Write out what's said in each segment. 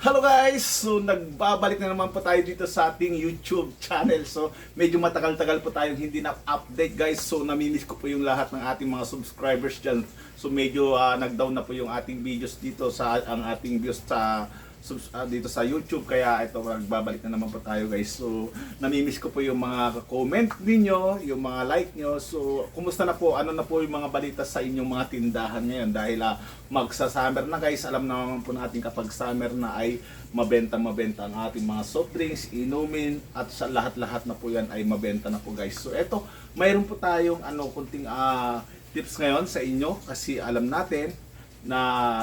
Hello guys! So nagbabalik na naman po tayo dito sa ating YouTube channel. So medyo matagal-tagal po tayong hindi na-update guys. So namimiss ko po yung lahat ng ating mga subscribers dyan. So medyo ah, nag-down na po yung ating videos dito sa ang ating views sa subs- ah, dito sa YouTube kaya ito nagbabalik na naman po tayo guys. So namimiss ko po yung mga comment ninyo, yung mga like nyo. So kumusta na po? Ano na po yung mga balita sa inyong mga tindahan ngayon dahil ah, magsa-summer na guys. Alam naman po natin kapag summer na ay mabenta-mabenta ang ating mga soft drinks, inumin at sa lahat-lahat na po yan ay mabenta na po guys. So eto, mayroon po tayong ano kunting ah, tips ngayon sa inyo kasi alam natin na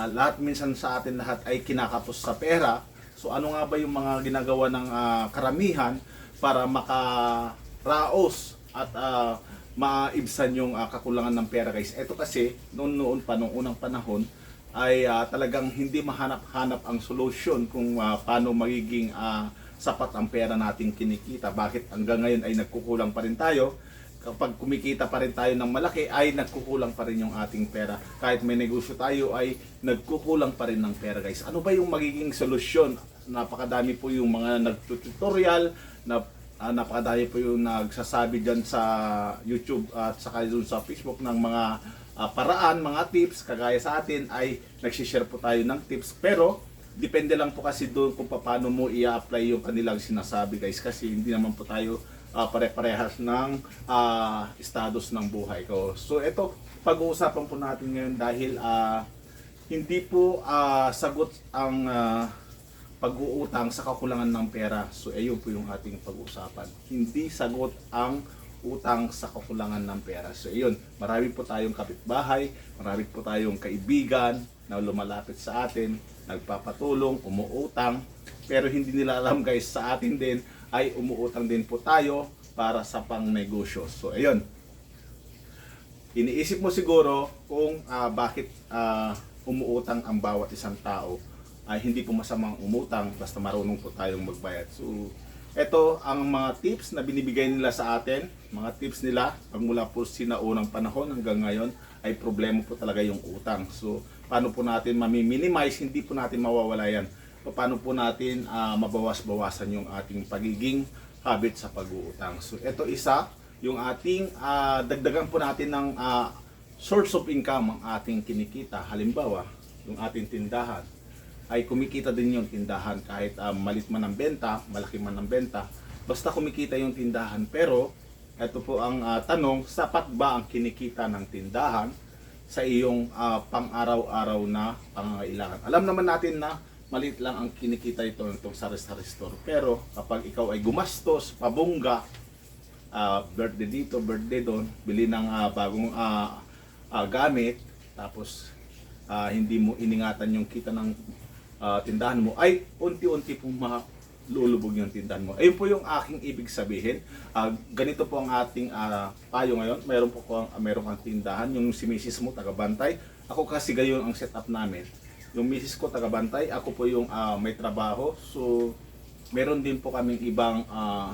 lahat minsan sa atin lahat ay kinakapos sa pera. So ano nga ba yung mga ginagawa ng ah, karamihan para makaraos at ah, maibsan yung ah, kakulangan ng pera guys. Ito kasi noon noon pa nung unang panahon ay ah, talagang hindi mahanap-hanap ang solusyon kung ah, paano magiging ah, sapat ang pera nating kinikita. Bakit hanggang ngayon ay nagkukulang pa rin tayo? Kapag kumikita pa rin tayo ng malaki ay nagkukulang pa rin yung ating pera. Kahit may negosyo tayo ay nagkukulang pa rin ng pera guys. Ano ba yung magiging solusyon? Napakadami po yung mga nagtututorial, na, ah, napakadami po yung nagsasabi dyan sa YouTube at saka dun sa Facebook ng mga ah, paraan, mga tips. Kagaya sa atin ay nagsishare po tayo ng tips. Pero depende lang po kasi doon kung paano mo i-apply yung kanilang sinasabi guys. Kasi hindi naman po tayo ah, pare-parehas ng ah, status ng buhay ko. So ito, pag-uusapan po natin ngayon dahil ah, hindi po ah, sagot ang ah, pag-uutang sa kakulangan ng pera. So ayun po yung ating pag-uusapan. Hindi sagot ang utang sa kakulangan ng pera. So ayun, marami po tayong kapitbahay, marami po tayong kaibigan na lumalapit sa atin, nagpapatulong, umuutang, pero hindi nila alam guys sa atin din ay umuutang din po tayo para sa pang-negosyo. So ayun, iniisip mo siguro kung ah, bakit ah, umuutang ang bawat isang tao ay hindi po masamang umutang basta marunong po tayong magbayad. So, ito ang mga tips na binibigay nila sa atin, mga tips nila pagmula po sinaunang panahon hanggang ngayon ay problema po talaga yung utang. So, paano po natin mami-minimize, hindi po natin mawawala yan. Paano po natin ah, mabawas-bawasan yung ating pagiging habit sa pag-uutang. So, ito isa, yung ating ah, dagdagan po natin ng ah, source of income ang ating kinikita. Halimbawa, yung ating tindahan ay kumikita din yung tindahan kahit ah, malit man ang benta, malaki man ang benta. Basta kumikita yung tindahan. Pero, ito po ang ah, tanong, sapat ba ang kinikita ng tindahan sa iyong ah, pang-araw-araw na pangangailangan? Alam naman natin na maliit lang ang kinikita ito itong sa restaurant store. Pero kapag ikaw ay gumastos, pabungga, ah, birthday dito, birthday doon, bili ng ah, bagong ah, ah, gamit, tapos ah, hindi mo iningatan yung kita ng ah, tindahan mo, ay unti-unti pong malulubog yung tindahan mo. Ayun po yung aking ibig sabihin. Ah, ganito po ang ating ah, payo ngayon. Meron po ko uh, meron kang tindahan, yung si Mrs. mo taga-bantay. Ako kasi gayon ang setup namin. Yung Mrs. ko taga-bantay, ako po yung ah, may trabaho. So meron din po kaming ibang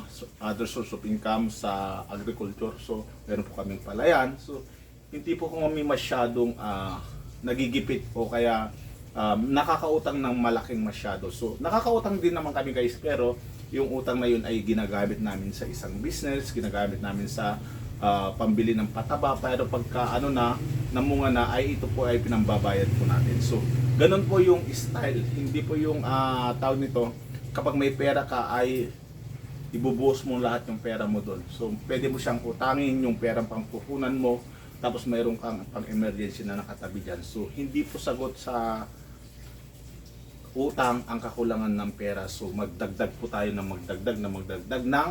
so- other source of income sa agriculture. So, meron po kaming palayan. So, hindi po kami masyadong ah, nagigipit o kaya um, nakakautang ng malaking masyado. So, nakakautang din naman kami guys, pero yung utang na yun ay ginagamit namin sa isang business, ginagamit namin sa ah, pambili ng pataba, pero pagka ano na, namunga na, ay ito po ay pinambabayad po natin. So, ganun po yung style. Hindi po yung ah, tawag nito, kapag may pera ka ay ibubuhos mo lahat yung pera mo doon. So, pwede mo siyang utangin yung perang pangpuhunan mo, tapos mayroon kang pang-emergency na nakatabi dyan. So, hindi po sagot sa utang ang kakulangan ng pera. So, magdagdag po tayo ng magdagdag na magdagdag ng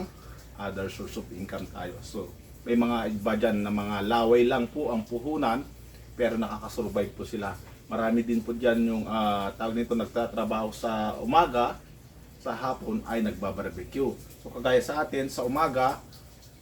other source of income tayo. So, may mga iba dyan na mga laway lang po ang puhunan, pero nakakasurvive po sila. Marami din po dyan yung ah, tawag nito nagtatrabaho sa umaga, sa hapon ay nagbabarbecue. So kagaya sa atin, sa umaga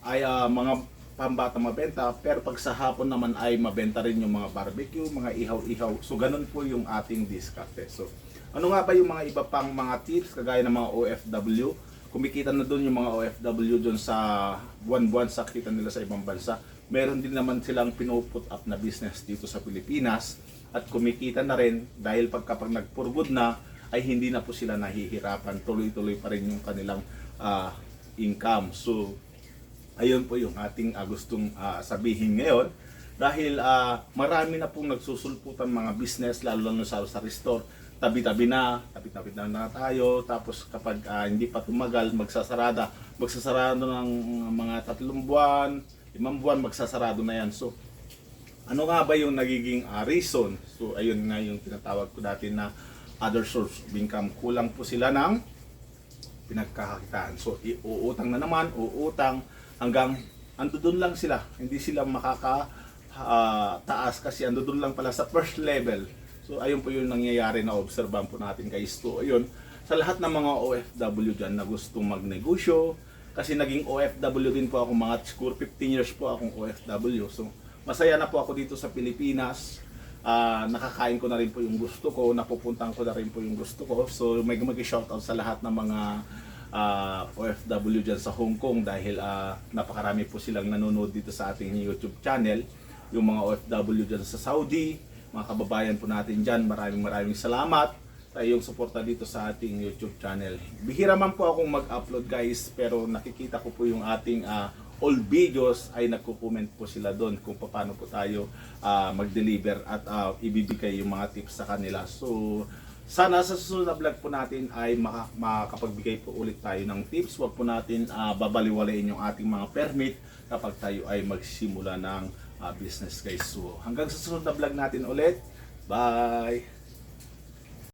ay ah, mga pambata mabenta, pero pag sa hapon naman ay mabenta rin yung mga barbecue, mga ihaw-ihaw. So ganun po yung ating diskarte. So ano nga ba yung mga iba pang mga tips kagaya ng mga OFW? Kumikita na doon yung mga OFW doon sa buwan-buwan sa kita nila sa ibang bansa. Meron din naman silang pinuput up na business dito sa Pilipinas at kumikita na rin dahil pag kapag nagpurgod na ay hindi na po sila nahihirapan. Tuloy-tuloy pa rin yung kanilang ah, income. So, ayun po yung ating ah, gustong ah, sabihin ngayon. Dahil ah, marami na pong nagsusulputan mga business, lalo na sa, sa restore. Tabi-tabi na, tabi-tabi na na tayo. Tapos kapag ah, hindi pa tumagal, magsasarada. Magsasarado ng mga tatlong buwan, limang buwan, magsasarado na yan. So, ano nga ba yung nagiging ah, reason? So, ayun nga yung tinatawag ko dati na other source of income. Kulang po sila ng pinagkakakitaan. So, iuutang na naman, uutang hanggang ando doon lang sila. Hindi sila makaka ah, taas kasi ando doon lang pala sa first level. So, ayun po yung nangyayari na obserban po natin guys. So, ayun, sa lahat ng mga OFW dyan na gustong magnegosyo, kasi naging OFW din po ako, mga siguro 15 years po akong OFW. So, masaya na po ako dito sa Pilipinas. Ah, nakakain ko na rin po yung gusto ko, napupuntahan ko na rin po yung gusto ko. So may mag-shoutout sa lahat ng mga ah, OFW dyan sa Hong Kong dahil ah, napakarami po silang nanonood dito sa ating YouTube channel. Yung mga OFW dyan sa Saudi, mga kababayan po natin dyan, maraming maraming salamat sa iyong suporta dito sa ating YouTube channel. Bihira man po akong mag-upload guys, pero nakikita ko po yung ating ah, old videos ay nagko-comment po sila doon kung paano po tayo ah, mag-deliver at ah, ibibigay yung mga tips sa kanila. So, sana sa susunod na vlog po natin ay maka- makapagbigay po ulit tayo ng tips. Huwag po natin ah, babaliwalain yung ating mga permit kapag tayo ay magsimula ng ah, business guys. So, hanggang sa susunod na vlog natin ulit. Bye!